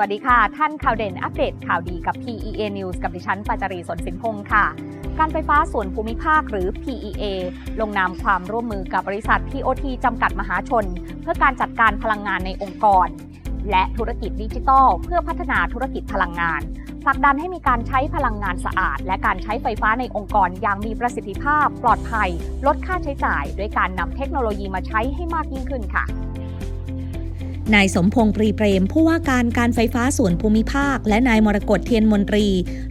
วัสดีค่ะ ท่านข่าวเด่นอัปเดตข่าวดีกับ PEA News กับดิฉันปาจารีสนสินพงศ์ค่ะ การไฟฟ้าส่วนภูมิภาคหรือ PEA ลงนามความร่วมมือกับบริษัท TOT จำกัดมหาชน เพื่อการจัดการพลังงานในองค์กร และธุรกิจดิจิทัล เพื่อพัฒนาธุรกิจพลังงานผลักดันให้มีการใช้พลังงานสะอาด และการใช้ไฟฟ้าในองค์กรอย่างมีประสิทธิภาพ ปลอดภัย ลดค่าใช้จ่าย ด้วยการนำเทคโนโลยีมาใช้ให้มากยิ่งขึ้นค่ะ นายสมพงษ์ปรีเปรม ผู้ว่าการการไฟฟ้าส่วนภูมิภาค และนายมรกตเทียนมนตรี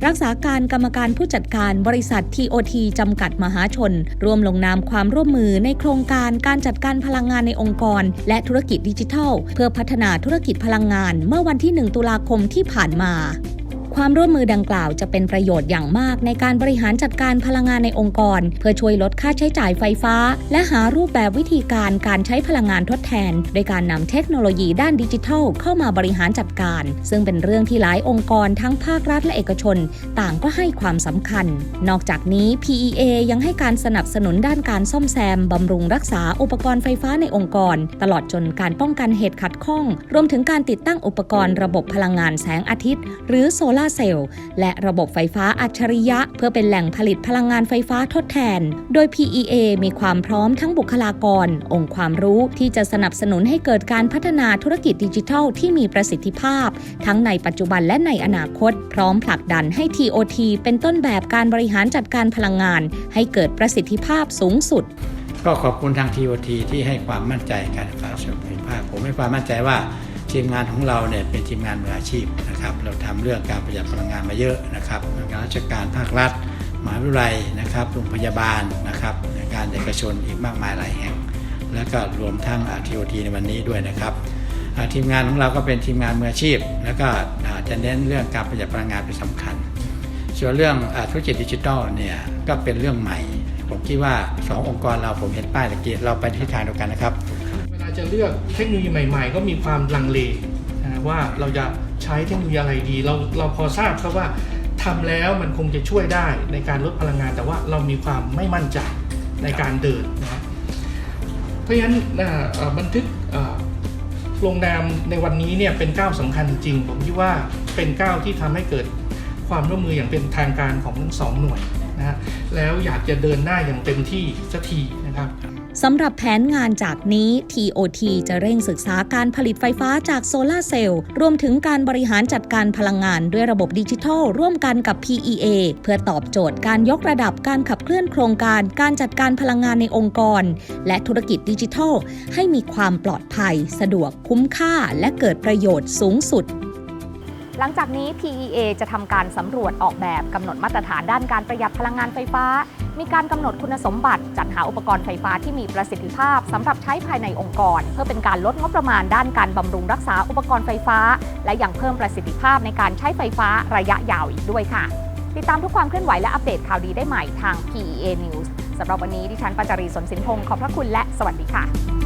รักษาการกรรมการผู้จัดการบริษัททีโอทีจำกัดมหาชน ร่วมลงนามความร่วมมือในโครงการการจัดการพลังงานในองค์กร และธุรกิจดิจิทัล เพื่อพัฒนาธุรกิจพลังงาน เมื่อวันที่ 1 ตุลาคมที่ผ่านมา ความร่วมมือดังกล่าวจะเป็นประโยชน์อย่างมากในการบริหารจัดการพลังงานในองค์กร เพื่อช่วยลดค่าใช้จ่ายไฟฟ้า และหารูปแบบวิธีการการใช้พลังงานทดแทน โดยการนำเทคโนโลยีด้านดิจิทัล เข้ามาบริหารจัดการ ซึ่งเป็นเรื่องที่หลายองค์กรทั้งภาครัฐและเอกชน ต่างก็ให้ความสำคัญ นอกจากนี้ PEA ยังให้การสนับสนุนด้านการซ่อมแซมบำรุงรักษาอุปกรณ์ไฟฟ้าในองค์กร ตลอดจนการป้องกันเหตุขัดข้อง รวมถึงการติดตั้งอุปกรณ์ระบบพลังงานแสงอาทิตย์ หรือโซลาร์เซลล์และระบบไฟฟ้าอัจฉริยะ เพื่อเป็นแหล่งผลิตพลังงานไฟฟ้าทดแทน โดย PEA มีความพร้อมทั้งบุคลากร องค์ความรู้ที่จะสนับสนุนให้เกิดการพัฒนาธุรกิจดิจิทัลที่มีประสิทธิภาพ ทั้งในปัจจุบันและในอนาคต พร้อมผลักดันให้ TOT เป็นต้นแบบการบริหารจัดการพลังงาน ให้เกิดประสิทธิภาพสูงสุด ก็ขอบคุณทาง TOT ที่ให้ความมั่นใจการไฟฟ้าส่วนภูมิภาคผมให้ความมั่นใจว่า ทีมงานของเราเนี่ยเป็นทีมงานมืออาชีพนะครับ เราทำเรื่องการประหยัดพลังงานมาเยอะนะครับงานราชการภาครัฐมหาวิทยาลัยนะครับโรงพยาบาลนะครับการเอกชนอีกมากมายหลายแห่ง แล้วก็รวมทั้ง TOT ในวันนี้ด้วยนะครับทีมงานของเราก็เป็นทีมงานมืออาชีพ แล้วก็จะเน้นเรื่องการประหยัดพลังงานเป็นสำคัญ ส่วนเรื่องธุรกิจดิจิทัลเนี่ยก็เป็นเรื่องใหม่ ผมคิดว่า 2 องค์กรเราผมเห็นป้ายตะกี้เราไปทิศทางเดียวกันนะครับ จะเลือกเทคโนโลยีใหม่ ๆ ก็มีความลังเลว่าเราจะใช้เทคโนโลยีอะไรดี เราเราพอทราบครับว่าทำแล้วมันคงจะช่วยได้ในการลดพลังงาน แต่ว่าเรามีความไม่มั่นใจในการเดินนะเพราะฉะนั้นบันทึกลงนามในวันนี้เนี่ยเป็นก้าวสำคัญจริง ผมคิดว่าเป็นก้าวที่ทำให้เกิดความร่วมมืออย่างเป็นทางการของทั้งสองหน่วยนะฮะแล้วอยากจะเดินหน้าอย่างเต็มที่สักทีนะครับ สำหรับแผนงานจากนี้ TOT จะเร่งศึกษาการผลิตไฟฟ้าจากโซลาเซลล์ รวมถึงการบริหารจัดการพลังงานด้วยระบบดิจิทัล ร่วมกันกับ PEA เพื่อตอบโจทย์การยกระดับการขับเคลื่อนโครงการ การจัดการพลังงานในองค์กร และธุรกิจดิจิทัล ให้มีความปลอดภัย สะดวกคุ้มค่า และเกิดประโยชน์สูงสุดหลังจากนี้ PEA จะทำการสำรวจออกแบบกำหนดมาตรฐานด้านการประหยัดพลังงานไฟฟ้า มีการกำหนดคุณสมบัติ จัดหาอุปกรณ์ไฟฟ้าที่มีประสิทธิภาพสำหรับใช้ภายในองค์กร เพื่อเป็นการลดงบประมาณด้านการบำรุงรักษาอุปกรณ์ไฟฟ้า และยังเพิ่มประสิทธิภาพในการใช้ไฟฟ้าระยะยาวอีกด้วยค่ะ ติดตามทุกความเคลื่อนไหวและอัปเดตข่าวดีได้ใหม่ทาง PEA News สำหรับวันนี้ดิฉันปัจจรีสนสินพงศ์ขอบพระคุณและสวัสดีค่ะ